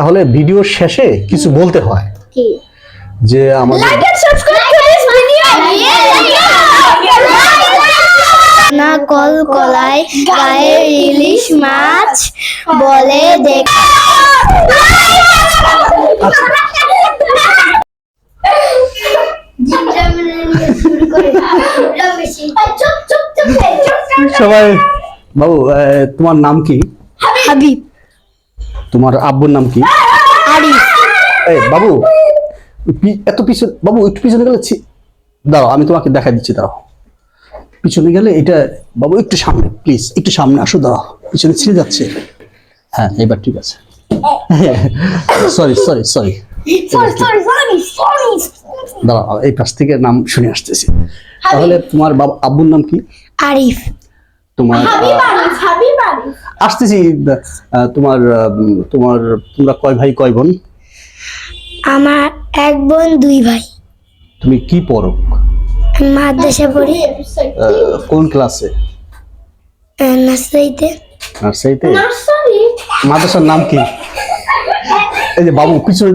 তাহলে ভিডিওর শেষে কিছু বলতে হয় যে আমাদের না কল কলায় গায়ে ইলিশ মাছ বলে দেখ সবাই বাবু আহ, তোমার নাম কি হাবিব তোমার আব্বুর নাম কি? আরিফ। এই বাবু এত পিছনে বাবু একটু পিছনে গেলে দাঁড়াও আমি তোমাকে দেখা দিচ্ছি দাঁড়াও। পিছনে গেলে এটা বাবু একটু সামনে প্লিজ একটু সামনে আসো দাঁড়াও পিছনে ছিঁড়ে যাচ্ছে। হ্যাঁ এবার ঠিক আছে। Sorry sorry sorry sorry sorry sorry sorry দাঁড়াও এই পাশ থেকে নাম শুনে আসতেছি। তাহলে তোমার বাবা আব্বুর নাম কি? আরিফ। তোমার হাবিব আহ, আরিফ হাবিব আরিফ আসতেছি তোমার তোমার তোমরা কয় ভাই কয় বোন? আমার এক বোন দুই ভাই। তুমি কি পড়ো? মাদ্রাসা পড়ি। আহ, কোন ক্লাসে? নার্সারিতে। নার্সারিতে? নার্সারি? মাদ্রাসার নাম কি? এই যে বাবু পিছনে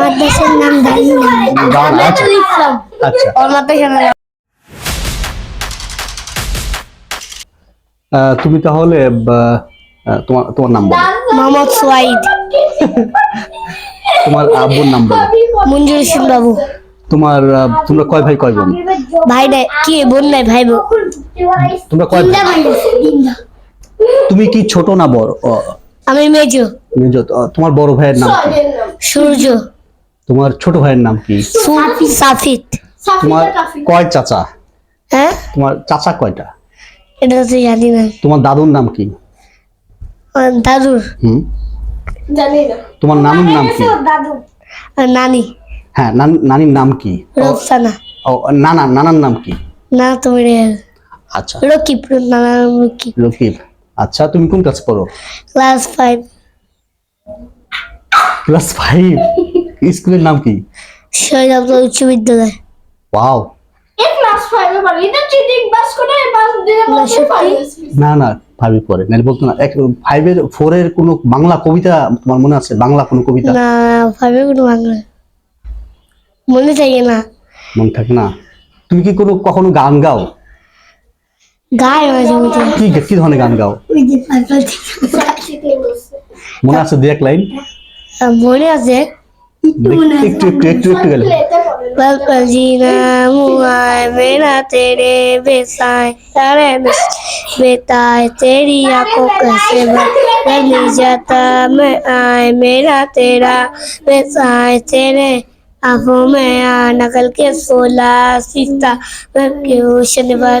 মাদ্রাসার নাম জানি না দাঁড়ান, আচ্ছা। আচ্ছা তুমি তাহলে তোমার তোমার নাম বলো। মোহাম্মদ সোয়াইদ। তোমার আব্বুর নাম বলো। মঞ্জুর হোসেন বাবু। তোমার তোমরা কয় ভাই কয় বোন? ভাই নাই কি? বোন নাই ভাই বোন তোমরা কয় ভাই? তুমি কি ছোট না বড়? আমি মেজো। মেজো, তোমার বড় ভাইয়ের নাম কি? সূর্য। তোমার ছোট ভাইয়ের নাম কি? সু- সাফিত। তোমার কয় চাচা? হ্যাঁ? তোমার চাচা কয়টা? এটা তো জানি না। তোমার দাদুর নাম কি? দাদুর। হুম? জানি না। তোমার নানুর নাম কি? দাদু। নানি। হ্যাঁ নানির নাম কি? রফসানা ও নানা নানার নাম কি? না তোমার আচ্ছা। রকিব নানা রকিব। রকিব। আচ্ছা তুমি কোন ক্লাস পড়ো? Class five. Class five? স্কুলের নাম কি? শহীদ উচ্চ বিদ্যালয়। ওয়াও পারি এটা চিটিং বাস করে বাস দিলে না, বলতে পারি না না ফাইভে পড়ে নাহলে বলতো না এক ফাইভের ফোরের কোনো বাংলা কবিতা তোমার মনে আছে? বাংলা কোনো কবিতা? না ফাইভে কোনো বাংলা। মনে থাকে না। মনে থাকে না? তুমি কি কোনো কখনো গান গাও? গায়ে মাঝে মধ্যে। কি কি ধরনের গান গাও? ওই যে পাগল মনে আছে দু এক লাইন? মনে আছে। একটু একটু একটু একটু গেলে। पल पल जीना मुआ है मेरा तेरे बेसाए तारे बेताए, तेरी आँखों कैसे बदल जाता, मैं आए, मेरा तेरा बेसाए, तेरे आँखों में आ नकल के सोला सीता, मैं क्यों शनिवार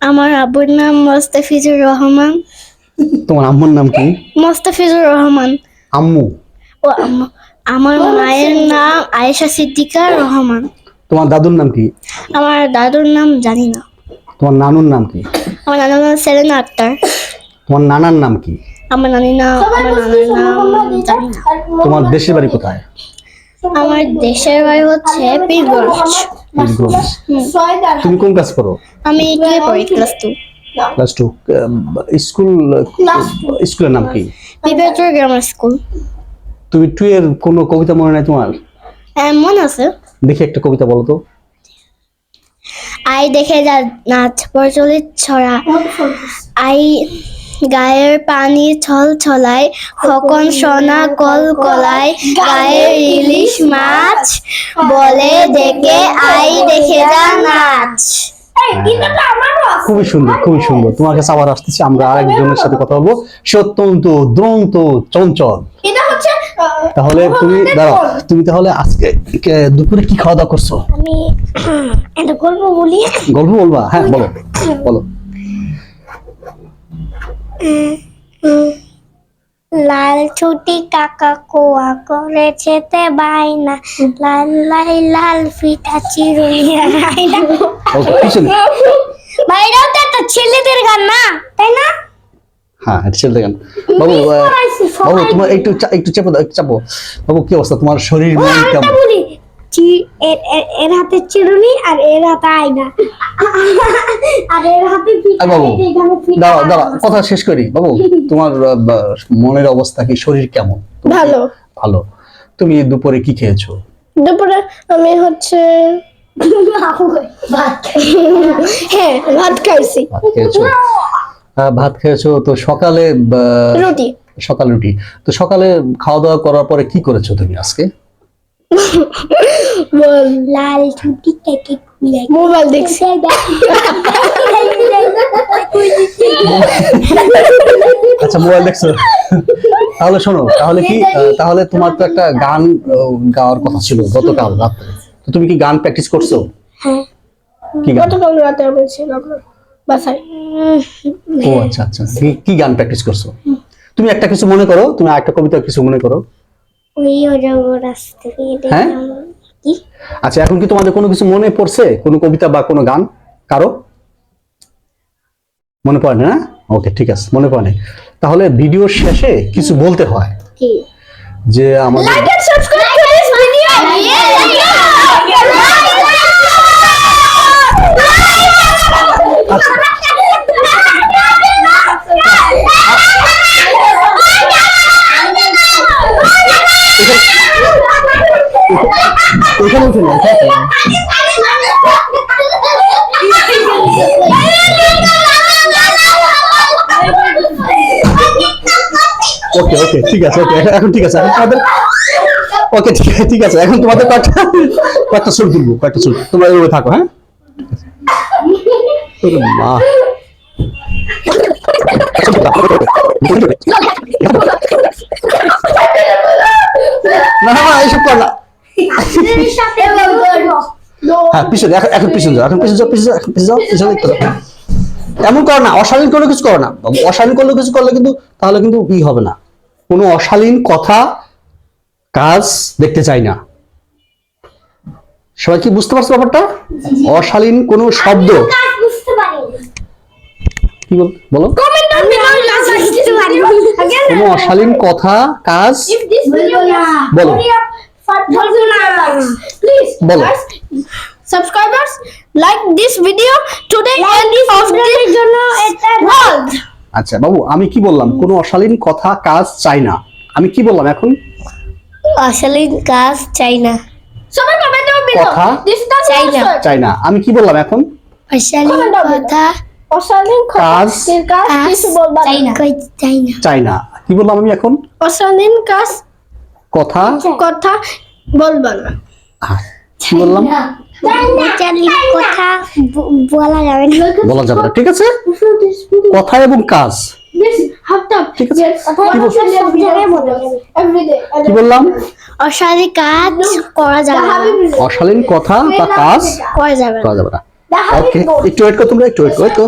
আমার আব্বুর নাম মোস্তাফিজুর রহমান। তোমার আম্মুর নাম কি? মোস্তাফিজুর রহমান। আম্মু। ও আম- আমার মায়ের নাম আয়েশা সিদ্দিকা রহমান। তোমার দাদুর নাম কি? আমার দাদুর নাম জানি না তোমার নানুর নাম কি? আমার নানার নাম সেরেনা আক্তার। তোমার নানার নাম কি? আমার নানি নাম আমার নানার নাম জানি না তোমার দেশের বাড়ি কোথায়? আমার দেশের বাড়ি হচ্ছে পীরগঞ্জ। বীরগঞ্জ। তুমি কোন ক্লাস পড়ো? আমি টুয়ে পড়ি class two class two school স্কুলের নাম কি? বিবেচর গ্রামার স্কুল তুমি টু এর কোনো কবিতা মনে নাই তোমার? হ্যাঁ মনে আছে। দেখি একটা কবিতা বলো তো। আই দেখে যা নাচ প্রচলিত ছড়া। আই গায়ের পানি ছল ছলায় খকন সোনা কল কলায় গায়ের ইলিশ মাছ বলে দেখে আই দেখে যা নাচ খুবই সুন্দর খুবই সুন্দর। তোমার কাছে আবার আসতেছি আমরা আরেকজনের সাথে কথা বলব। সে অত্যন্ত দ্রন্ত চঞ্চল। এটা হচ্ছে তাহলে তুমি দাঁড়াও তুমি তাহলে আজকে দুপুরে কি খাওয়া দাওয়া করছ? আমি একটা গল্প বলি। গল্প বলবা? হ্যাঁ বলো বলো। লাল ছুটি কাকা কোয়া করেছে তে বাইনা লাল লাই লাল ফিটা চিরুনি আয়না ওকে পিছনে তো একটা ছেলেদের গান না তাই না? হ্যাঁ এটা ছেলে দেখেন বাবু বাবু তোমার একটু একটু চেপো একটু চাপো। বাবু কি অবস্থা? তোমার শরীর মন কেমন? এর হাতে চিরুনি আর এর হাতে আয়না। কথা শেষ করি। বাবু তোমার মনের অবস্থা কি? শরীর কেমন? ভালো। ভালো। তুমি দুপুরে কি খেয়েছো? দুপুরে আমি হচ্ছে হ্যাঁ ভাত খাইছি। ভাত খেয়েছো। ভাত খেয়েছো তো সকালে রুটি। সকাল রুটি। তো সকালে খাওয়া দাওয়া করার পরে কি করেছ তুমি আজকে? লাল থেকে খুলে মোবাইল দেখছি। আচ্ছা মোবাইল দেখছ? তাহলে শোনো তাহলে কি তাহলে তোমার তো একটা গান গাওয়ার কথা ছিল গতকাল রাত্রে। তো তুমি কি গান প্র্যাকটিস করছ? হ্যাঁ। কি গান? গতকাল রাতে আমি ছিলাম বাসায়। ও আচ্ছা আচ্ছা। কি- গান প্র্যাকটিস করছ? তুমি একটা কিছু মনে করো তুমি একটা কবিতা কিছু মনে করো। ওই ওরব রাস্তা দিয়ে হ্যাঁ? কি? আচ্ছা এখন কি তোমাদের কোনো কিছু মনে পড়ছে? কোনো কবিতা বা কোনো গান? কারও? মনে পড়ে না? ওকে ঠিক আছে মনে পড়ে। তাহলে ভিডিওর শেষে কিছু বলতে হয়। কি? যে আমাদের লাইক এন্ড সাবস্ক্রাইব করে দিস ভিডিও উঠে না এখানে উঠে না। ওকে ওকে ঠিক আছে ওকে এখন ঠিক আছে এখন তোমাদের ওকে ঠিক আছে ঠিক আছে এখন তোমাদের কয়েকটা কয়েকটা সুর তুলবো কয়েকটা সুর তোমরা এভাবে থাকো হ্যাঁ? ওরে মা। না না এইসব কর না। হ্যাঁ পিছনে এখন এখন পিছনে যাও এখন পিছনে যাও পিছনে যাও পিছনে যাও পিছনে একটু এমন করো না অশালীন কোনো কিছু করো না। অশালীন কোনো কিছু করলে কিন্তু তাহলে কিন্তু ই হবে না। কোনো অশালীন কথা কাজ দেখতে চাই না। সবাই কি বুঝতে পারছ ব্যাপারটা? অশালীন কোনো শব্দ। কি বল বলো। কোনো অশালীন কথা কাজ বলো Please, বলো subscribers like this video today end of এর জন্য এটা ওয়ার্ল্ড আচ্ছা বাবু আমি কি বললাম? কোনো অশালীন কথা কাজ চাই না। আমি কি বললাম এখন? অশালীন কাজ চাই না। সবাই কমেন্ট করবে কথা চাই না। চাই না। আমি কি বললাম এখন? অশালীন কথা অশালীন কাজ কিছু বলবা চাই না। চাই না। চাই না। কি বললাম আমি এখন? অশালীন কাজ কথা? কথা বলবা না। কি বললাম? অশালীন কথা বলা যাবে না। বলা যাবে না ঠিক আছে? কথা এবং কাজ. ঠিক আছে? কি বললাম? অশালীন কাজ করা যাবে অশালীন কথা বা কাজ করা যাবে না। করা যাবে না। ওকে একটু ওয়েট করো তোমরা একটু ওয়েট করো তো.